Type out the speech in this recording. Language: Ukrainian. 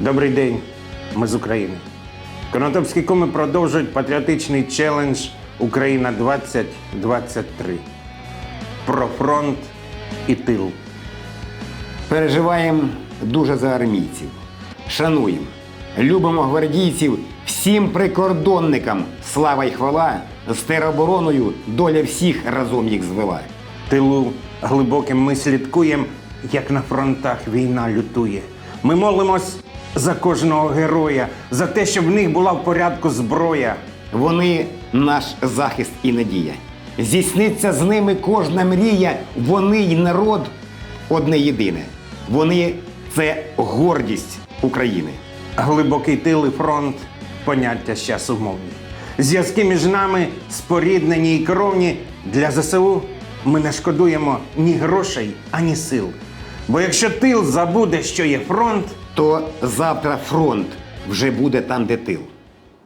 Добрий день, ми з України. Конотопські коми продовжують патріотичний челендж Україна 2023 про фронт і тил. Переживаємо дуже за армійців. Шануємо, любимо гвардійців, всім прикордонникам. Слава й хвала! З теробороною доля всіх разом їх звела. Тилу глибоким ми слідкуємо, як на фронтах війна лютує. Ми молимось за кожного героя, за те, щоб в них була в порядку зброя. Вони наш захист і надія. Здійсниться з ними кожна мрія, вони й народ одне єдине. Вони це гордість України. Глибокий тил і фронт поняття щас умовні. Зв'язки між нами споріднені і кровні. Для ЗСУ ми не шкодуємо ні грошей, ані сил. Бо якщо тил забуде, що є фронт, То завтра фронт вже буде там, де тил.